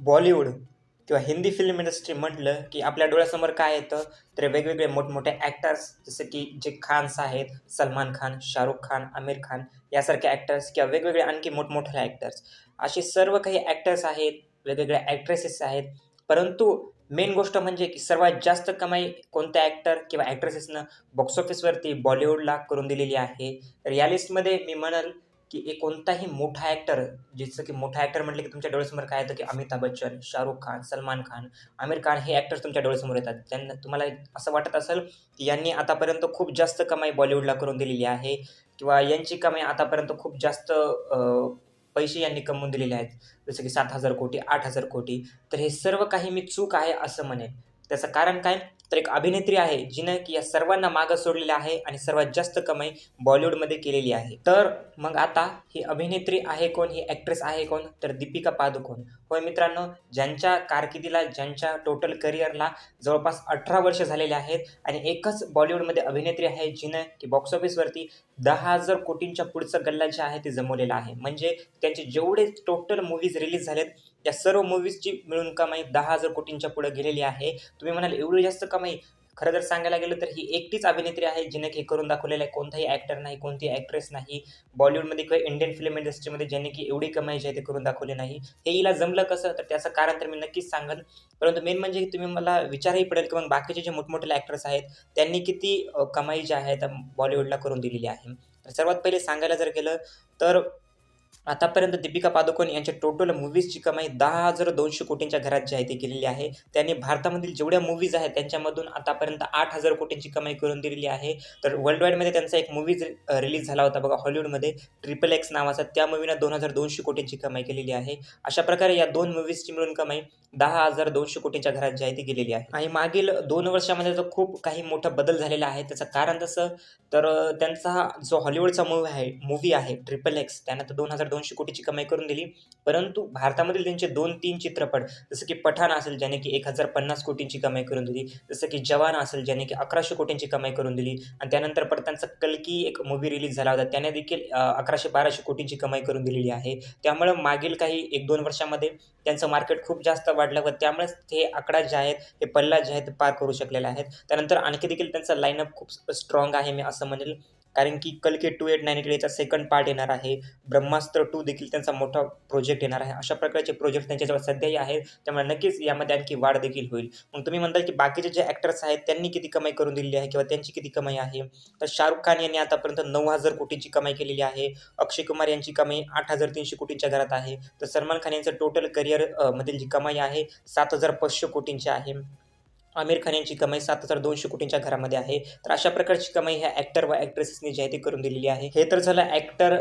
बॉलिवूड किंवा Hindi film industry म्हटलं की आपल्या डोळ्यासमोर काय येतं? तर वेगवेगळे मोठमोठे ॲक्टर्स जसं की जे खान्स आहेत सलमान खान शाहरुख खान आमिर खान यासारखे ॲक्टर्स किंवा वेगवेगळे आणखी मोठमोठे ॲक्टर्स असे सर्व काही ॲक्टर्स आहेत वेगवेगळ्या ॲक्ट्रेसेस आहेत. परंतु मेन गोष्ट म्हणजे की सर्वात जास्त कमाई कोणत्या ॲक्टर किंवा ॲक्ट्रेसेसनं बॉक्स ऑफिसवरती बॉलिवूडला करून दिलेली आहे? तर या लिस्टमध्ये मी म्हणाल की एक कोणताही मोठा ॲक्टर जसं की मोठा ॲक्टर म्हटलं की तुमच्या डोळ्यासमोर काय येतं की अमिताभ बच्चन शाहरुख खान सलमान खान आमिर खान हे ॲक्टर्स तुमच्या डोळ्यासमोर येतात. त्यांना तुम्हाला असं वाटत असेल की यांनी आतापर्यंत खूप जास्त कमाई बॉलिवूडला करून दिलेली आहे किंवा यांची कमाई आतापर्यंत खूप जास्त पैसे यांनी कमवून दिलेले आहेत. जसं की सात हजार कोटी आठ हजार कोटी. तर हे सर्व काही मी चूक आहे असं म्हणेन. त्याचं कारण काय? तर एक अभिनेत्री आहे जिनं की या सर्वांना मागं सोडलेलं आहे आणि सर्वात जास्त कमाई बॉलिवूडमध्ये केलेली आहे. तर मग आता ही अभिनेत्री आहे कोण? ही ॲक्ट्रेस आहे कोण? तर दीपिका पादुकोण. होय मित्रांनो ज्यांच्या कारकिर्दीला ज्यांच्या टोटल करिअरला जवळपास अठरा वर्ष झालेले आहेत आणि एकच बॉलिवूडमध्ये अभिनेत्री आहे जिनं की बॉक्स ऑफिसवरती दहा हजार कोटींच्या पुढचं गल्ला जे आहे ते जमवलेलं आहे. म्हणजे त्यांचे जेवढे टोटल मूवीज रिलीज झालेत या सर्व मूवीजची मिळून कमाई दहा हजार कोटींच्या पुढे गेलेली आहे. तुम्ही म्हणाल एवढी जास्त कमाई? खरं जर सांगायला गेलं तर ही एकटीच अभिनेत्री आहे जिने हे करून दाखवलेलं आहे कोणताही ॲक्टर नाही कोणतीही ॲक्ट्रेस नाही. बॉलिवूडमध्ये किंवा इंडियन फिल्म इंडस्ट्रीमध्ये ज्यांनी की एवढी कमाई जी आहे ते करून दाखवली नाही. हे हिला जमलं कसं? तर त्याचं कारण तर मी नक्कीच सांगेन. परंतु मेन म्हणजे तुम्ही मला विचारही पडेल की मग बाकीचे जे मोठमोठे ॲक्टर्स आहेत त्यांनी किती कमाई जी आहे त्या बॉलिवूडला करून दिलेली आहे. तर सर्वात पहिले सांगायला जर गेलं तर आतापर्यंत दीपिका पादुकोण यांच्या टोटल मूवीजची कमाई दहा हजार दोनशे कोटींच्या घरात जी आहे ती केलेली आहे. त्यांनी भारतामधील जेवढ्या मूवीज आहेत त्यांच्यामधून आतापर्यंत आठ हजार कोटींची कमाई करून दिलेली आहे. तर वर्ल्ड वाईडमध्ये त्यांचा एक मूवीज रिलीज झाला होता बघा हॉलिवूडमध्ये ट्रिपल एक्स नावाचा त्या मूवीनं दोन हजार दोनशे कोटींची कमाई केलेली आहे. अशा प्रकारे या दोन मूवीजची मिळून कमाई दहा हजार दोनशे कोटींच्या घरात जी आहे ती गेलेली आहे. आणि मागील दोन वर्षामध्ये तर खूप काही मोठा बदल झालेला आहे. त्याचं कारण तसं तर त्यांचा हा जो हॉलिवूडचा मूवी आहे मूवी आहे ट्रिपल एक्स त्यानं तर दोन हजार दोनशे कोटीची कमाई करून दिली. परंतु भारतामधील त्यांचे दोन तीन चित्रपट जसं की पठाण असेल ज्याने की एक हजार पन्नास कोटींची कमाई करून दिली जसं की जवान असेल ज्याने की अकराशे कोटींची कमाई करून दिली आणि त्यानंतर परत त्यांचा कलकी एक मूवी रिलीज झाला होता. त्याने देखील अकराशे बाराशे कोटींची कमाई करून दिलेली आहे. त्यामुळं मागील काही एक दोन वर्षामध्ये त्यांचं मार्केट खूप जास्त वाढलं व त्यामुळेच हे आकडा जे आहेत हे पल्ला जे आहेत पार करू शकलेले आहेत. त्यानंतर आणखी देखील त्यांचा लाईनअप खूप स्ट्रॉंग आहे मी असं म्हणेल. कारण की कलके टू एट नाईन एटचा सेकंड पार्ट येणार आहे. ब्रह्मास्त्र टू देखील त्यांचा मोठा प्रोजेक्ट येणार आहे. अशा प्रकारचे प्रोजेक्ट त्यांच्याजवळ सध्याही आहेत. त्यामुळे नक्कीच यामध्ये आणखी वाढ देखील होईल. मग तुम्ही म्हणताल की बाकीचे जे ॲक्टर्स आहेत त्यांनी किती कमाई करून दिलेली आहे किंवा त्यांची किती कमाई आहे? तर शाहरुख खान यांनी आतापर्यंत नऊ हजार कोटींची कमाई केलेली आहे. अक्षय कुमार यांची कमाई आठ हजार तीनशे कोटींच्या घरात आहे. तर सलमान खान यांचं टोटल करिअर मधील जी कमाई आहे सात हजार पाचशे कोटींची आहे. आमिर खान यांची कमाई सात हजार दोनशे कोटींच्या घरामध्ये आहे. तर अशा प्रकारची कमाई ह्या ॲक्टर व ॲक्ट्रेसेसनी जी आहे ती करून दिलेली आहे. हे तर झालं ॲक्टर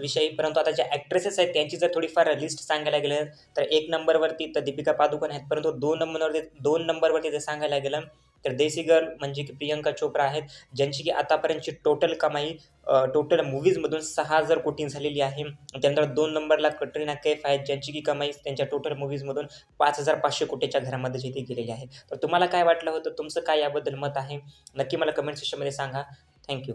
विषयी परंतु आता ज्या ॲक्ट्रेसेस आहेत त्यांची जर थोडीफार लिस्ट सांगायला गेलं तर एक नंबरवरती तर दीपिका पादुकोण आहेत परंतु दोन नंबरवरती दोन नंबरवरती जर सांगायला गेलं तर देसी गर्ल म्हणजे की प्रियंका चोप्रा आहेत ज्यांची की आतापर्यंतची टोटल कमाई टोटल मूवीजमधून सहा हजार कोटी झालेली आहे. त्यानंतर दोन नंबरला कटरीना कैफ आहेत ज्यांची की कमाई त्यांच्या टोटल मूवीजमधून पाच हजार पाचशे कोटीच्या घरामध्ये जिथे गेलेली आहे. तर तुम्हाला काय वाटलं होतं? तुमचं काय याबद्दल मत आहे? नक्की मला कमेंट सेक्शनमध्ये सांगा. थँक्यू